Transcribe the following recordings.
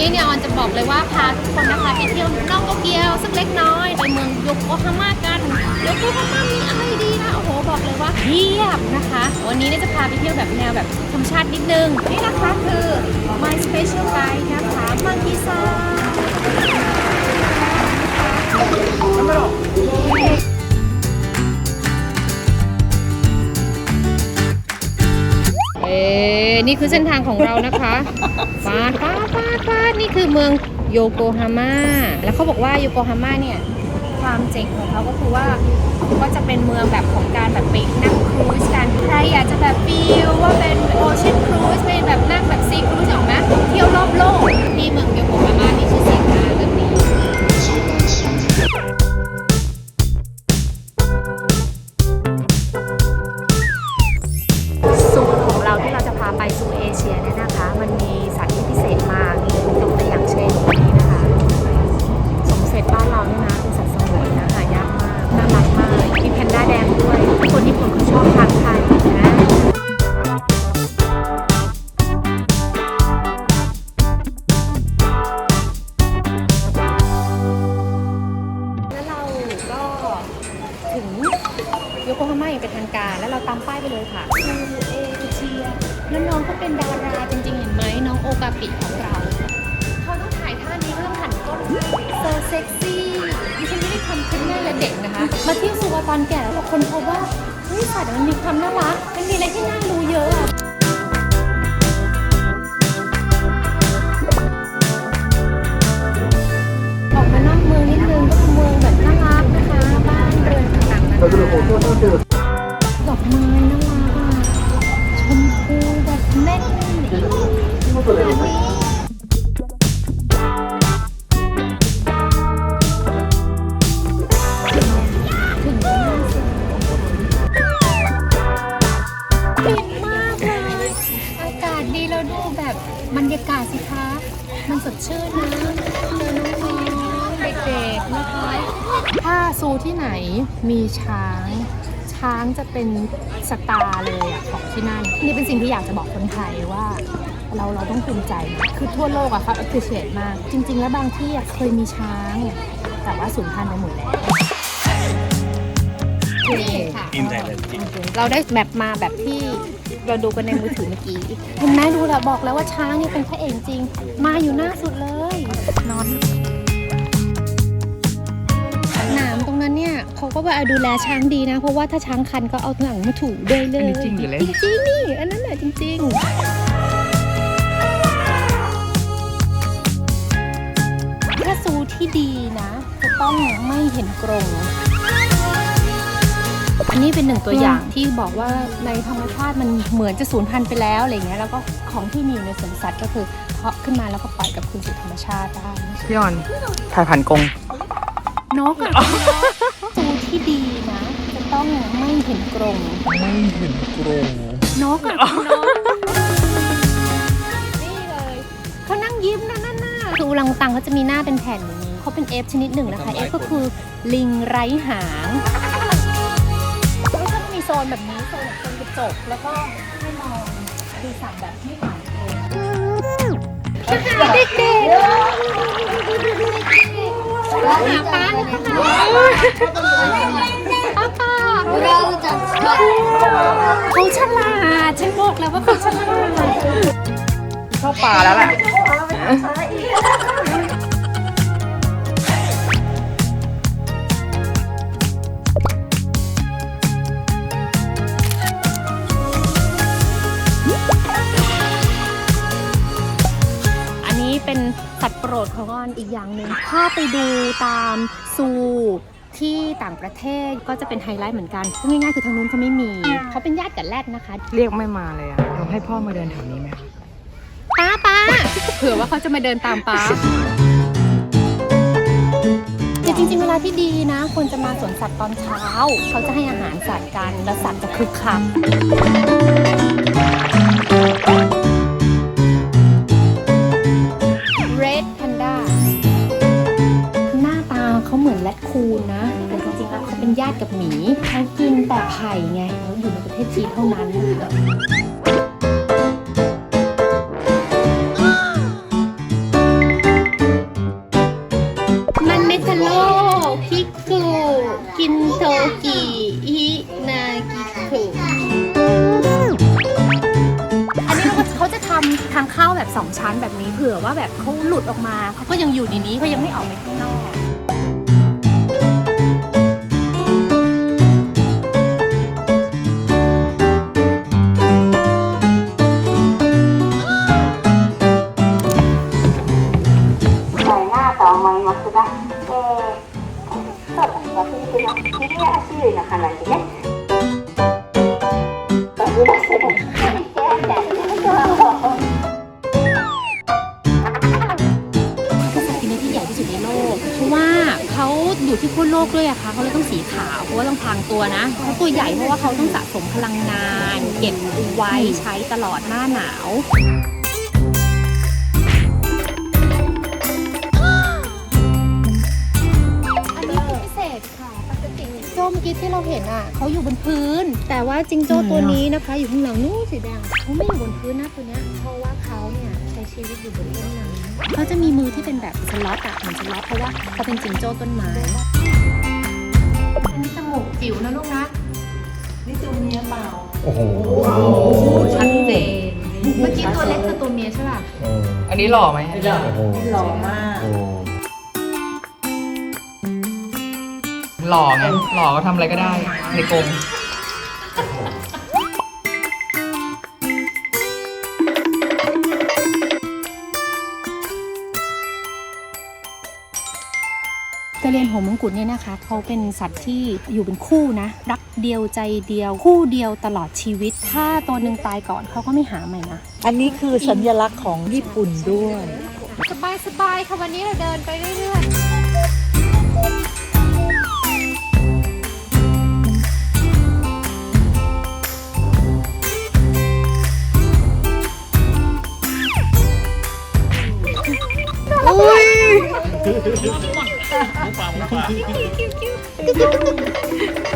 นี้เนี่ยออนจะบอกเลยว่าพาทุกคนนะคะไปเที่ยวนอกโตเกียวสักเล็กน้อยไปเมืองโยโกฮาม่ากันโยโกฮาม่ามีอะไรดีนะโอ้โหบอกเลยว่าเพียบนะคะ วันนี้เนี่ยจะพาไปเที่ยวแบบแนวแบบธรรมชาตินิดนึงนี่นะคะคือ my special guide นะคะมังคีซา นี่คือเส้นทางของเรานะคะฟาดฟาดฟาดฟาดนี่คือเมืองโยโกฮาม่าแล้วเขาบอกว่าโยโกฮาม่าเนี่ยความเจ๋งของเขาก็คือว่าก็จะเป็นเมืองแบบของการแบบไปนั่งครูซกันใครอยากจะแบบฟีลว่าเป็นโอเชียนครูซเป็ ค่ะซูเอเชียแล้วน้องก็เป็นดาราจริงๆ เห็นไหมน้องโอกาปิของเรา เขาต้องถ่ายท่านี้ก็ต้องหันก้นโซเซ็กซี่ดิฉันไม่ได้ทำขึ้นแม่และเด็กนะคะ มาเที่ยวสุวรรณตอนแก่แล้วเราคนพบว่าเฮ้ยสัตว์มันมีความน่ารักมันมีอะไรที่น่ารู้เยอะอะออกมานอกเมืองนิดนึงก็คือเมืองแบบน่ารักนะคะ บ้านเรือนต่างๆนานา ชื่นนะเจอน้องๆเด็กๆนะคะ ถ้าซูที่ไหนมีช้าง ช้างจะเป็นสตาร์เลยอะของที่นั่น นี่เป็นสิ่งที่อยากจะบอกคนไทยว่า เราเราต้องภูมิใจนะคือทั่วโลกอะเขา appreciate มาก จริง ๆ แล้วบางที่อะเคยมีช้าง แต่ว่าสูญพันธุ์ไปหมดแล้วนี่ค่ะ In Thailand เราได้แบบมาแบบที่ เราดูกันในมือถือเมื่อกี้เห็นไหมดูแหละบอกแล้วว่าช้างเนี่ยเป็นพระเอกจริง มาอยู่หน้าสุดเลยนอนหนามตรงนั้นเนี่ยเขาก็ว่าดูแลช้างดีนะ เพราะว่าถ้าช้างคันก็เอาหนังมาถูด้วยเลยอันนี้จริงหรือเล่นจริงๆนี่อันนั้นแหละจริง ๆ ถ้าซูที่ดีนะ จะต้องไม่เห็นกรง อันนี้เป็นหนึ่งตัวอย่างที่บอกว่าในธรรมชาติมันเหมือนจะสูญพันธุ์ไปแล้วอะไรเงี้ยแล้วก็ของที่มีอยู่ในสวนสัตว์ก็คือเพาะขึ้นมาแล้วก็ปล่อยกับคืนสู่ธรรมชาติได้พี่ออนถ่ายผ่านกงนกอะซูที่ดีนะ จะต้องไม่เห็นกรงไม่เห็นกรงนกอะคุณนกนี่เลยเขานั่งยิ้มนะนั่นน่ะคืออุลังอุตังเขาจะมีหน้าเป็นแผ่นอย่างนี้เขาเป็นเอฟชนิดหนึ่งนะคะเอฟก็คือลิงไร้หางแล้วก็จะมีโซนแบบนี้โซนแบบเป็นกระจกแล้วก็ให้มองดูสัตว์แบบไม่หวานเองเด็กๆหาป้าเลยค่ะป้าป้าเขาฉลาดฉันบอกแล้วว่าเขาฉลาดเข้าป่าแล้วแหละ เป็นสัตว์โปรดของออนอีกอย่างหนึ่งถ้าไปดูตามซูที่ต่างประเทศก็จะเป็นไฮไลท์เหมือนกันพูดง่ายๆคือทางนู้นเขาไม่มี เขาเป็นญาติกับแรดนะคะ เรียกไม่มาเลยอะเราให้พ่อมาเดินแถวนี้ไหมคะป้าป้าเผื่อว่าเขาจะมาเดินตามป้าแต่จริงๆ เวลาที่ดีนะ ควรจะมาสวนสัตว์ตอนเช้า เขาจะให้อาหารสัตว์กัน แล้วสัตว์จะคึกคัก กูลนะแต่จริงๆแล้วเขาเป็นญาติกับหมีเขากินแต่ไผ่ไงเขาอยู่ในประเทศจีนเท่านั้นมันเมทัลโลพิกุกินโทกิฮินากิคุอันนี้เขาจะทำทางเข้าแบบสองชั้นแบบนี้เผื่อว่าแบบเขาหลุดออกมาเขาก็ยังอยู่ในนี้เขายังไม่ออกไปข้างนอก ต้องพรางตัวนะเขาตัวใหญ่เพราะว่าเขาต้องสะสมพลังงาน เก็บไว้ใช้ตลอดหน้าหนาวอันนี้คือพิเศษค่ะปกติโจ้เมื่อกี้ที่เราเห็นอะเขาอยู่บนพื้น แต่ว่าจิงโจ้ตัวนี้นะคะ อยู่ข้างหลังนู้นสีแดงเขาไม่อยู่บนพื้นนะตัวเนี้ยเพราะว่าเขาเนี่ยใช้ชีวิตอยู่บนต้นน้ำเขาจะมีมือที่เป็นแบบสล็อตอะเหมือนสล็อตเพราะว่าเขาเป็นจิงโจ้ต้นไม้อันนี้จมูก จิ๋วนะลูกนะโอ้โหชัดเจน เมื่อกี้ตัวเล็กคือตัวเมียใช่ป่ะอันนี้หล่อไหมโอ้โหหล่อมาก โอ้หล่อไงหล่อก็ทำอะไรก็ได้ในกรง เรียนหัวมงกุฎเนี่ยนะคะเขาเป็นสัตว์ที่อยู่เป็นคู่นะ รักเดียวใจเดียว คู่เดียวตลอดชีวิต ถ้าตัวหนึ่งตายก่อนเขาก็ไม่หาใหม่นะอันนี้คือสัญลักษณ์ของญี่ปุ่นด้วย สบายสบายๆค่ะวันนี้เราเดินไปเรื่อยๆ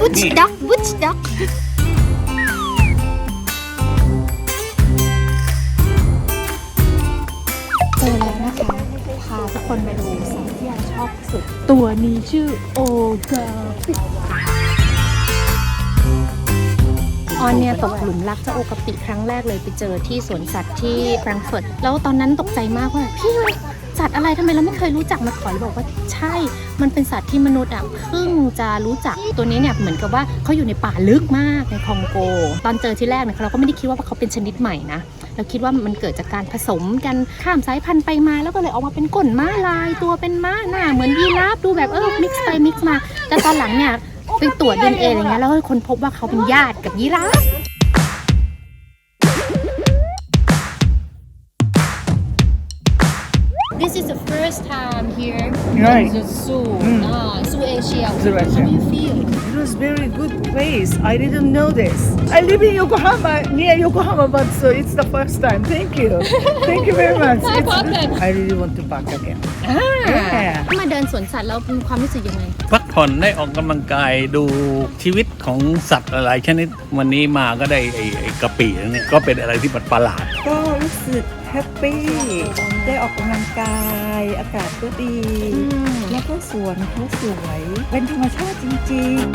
บุชด็อกบุชด็อกเจอแล้วนะคะพาทุกคนมาดูสัตว์ที่เราชอบที่สุด ตัวนี้ชื่อโอกาปิออนเนี่ยตกหลุมรักเจ้าโอกาปิครั้งแรกเลยไปเจอที่สวนสัตว์ที่แฟรงก์เฟิร์ตแล้วตอนนั้นตกใจมากว่าพี่มัน สัตว์อะไรทำไมเราไม่เคยรู้จักมาก่อนเลยบอกว่าใช่ มันเป็นสัตว์ที่มนุษย์อะเพิ่งจะรู้จักตัวนี้เนี่ยเหมือนกับว่าเขาอยู่ในป่าลึกมากในคองโก ตอนเจอที่แรกเนี่ยเราก็ไม่ได้คิดว่าเขาเป็นชนิดใหม่นะเราคิดว่ามันเกิดจากการผสมกันข้ามสายพันธุ์ไปมาแล้วก็เลยออกมาเป็นก้นม้าลายตัวเป็นม้าหน้าเหมือนยีราฟดูแบบเออมิกซ์ไปมิกซ์มาแต่ตอนหลังเนี่ยไปตรวจดีเอ็นเออะไรเงี้ยแล้วคนพบว่าเขาเป็นญาติกับยีราฟ This is the first time here Right. in the zoo, Mm. uh, Zoo Asia. Zoo Asia. How do you feel? It was very good place. I didn't know this. I live in Yokohama, near Yokohama, but so it's the first time. Thank you. Thank you very much. No It's problem. good. I really want to back again. อ่า Yeah. มาเดินสวนสัตว์แล้วมีความรู้สึกยังไง พักผ่อนได้ออกกำลังกายดูชีวิตของสัตว์หลายชนิดวันนี้มาก็ได้ไอ้ไอ้กะปิเนี่ยก็เป็นอะไรที่ประหลาดก็รู้สึก แฮปปี้ ได้ออกกำลังกาย อากาศก็ดี แล้วก็สวนเขาสวย เป็นธรรมชาติจริงๆ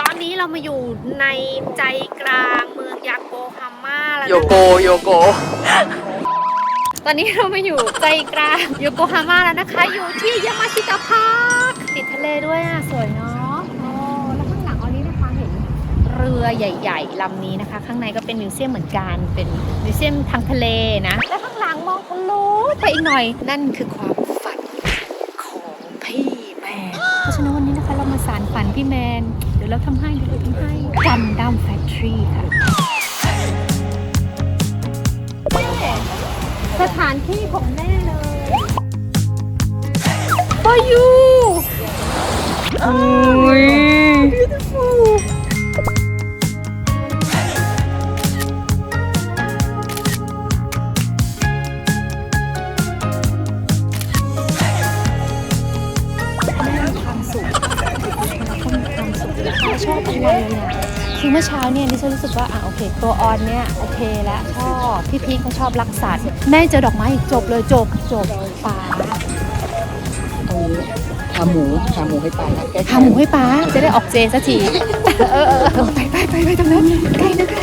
ตอนนี้เรามาอยู่ในใจกลางเมืองยาโกฮาม่าแล้วโยนะโก โยโก ตอนนี้เรามาอยู่ใจกลางโยโกฮาม่าแล้วนะคะ อยู่ที่ยามาชิตาพาร์คติดทะเลด้วยอะ สวยเนาะโอ้แล้วข้างหลังอันนี้นะคะเห็นเรือใหญ่ ๆลำนี้นะคะ ข้างในก็เป็นมิวเซียมเหมือนกันเป็นมิวเซียมทางทะเลนะแล้วข้างหลังมองทะลุไปอีกหน่อย นั่นคือความฝันของพี่แมนเพราะฉะนั้นวันนี้นะคะเรามาสารฝันพี่แมนเดี๋ยวเราทำให้เดี๋ยวเราทำให้กันดั้มแฟคทรีค่ะ สถานที่ของแม่เลย For you อุ้ยความสุขเราก็มีความสุขเราชอบอะไรเนี่ยคือ เมื่อเช้าเนี่ยดิฉันรู้สึกว่าอะโอเคตัวออนเนี่ยโอเคแล้วชอบพี่พีคเขาชอบรักสัตว์แม่เจอดอกไม้อีกจบเลยจบจบป่าเขาทขาหมูขาหมูให้ไปนะแก้ขาหมูให้ป้าจะได้ออกเจสักที เออเออเออไปไปไปไปตรงนั้นใกล้นะใกล้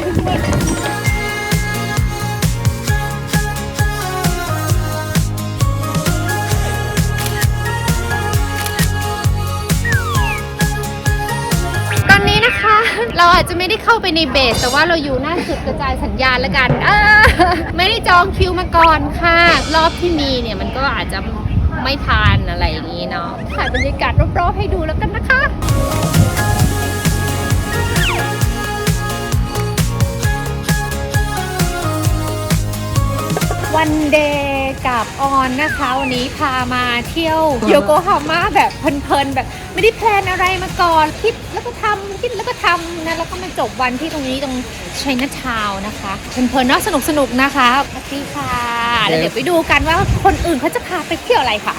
เราอาจจะไม่ได้เข้าไปในเบส แต่ว่าเราอยู่หน้าจุดกระจายสัญญาณแล้วกันไม่ได้จองคิวมาก่อนค่ะ รอบที่มีเนี่ยมันก็อาจจะไม่ทานอะไรอย่างนี้เนาะถ่ายบรรยากาศรอบๆให้ดูแล้วกันนะคะ วันเดย์กับออนนะคะ วันนี้พามาเที่ยวโยโกฮาม่าแบบเพลินๆ แบบไม่ได้แพลนอะไรมาก่อน คิดแล้วก็ทำคิดแล้วก็ทำนะแล้วก็มาจบวันที่ตรงนี้ตรงชัยนาทาวน์นะคะเพลินๆเนาะสนุกๆนะคะสวัสดีค่ะแล้วเดี๋ยวไปดูกันว่าคนอื่นเขาจะพาไปเที่ยวอะไรค่ะ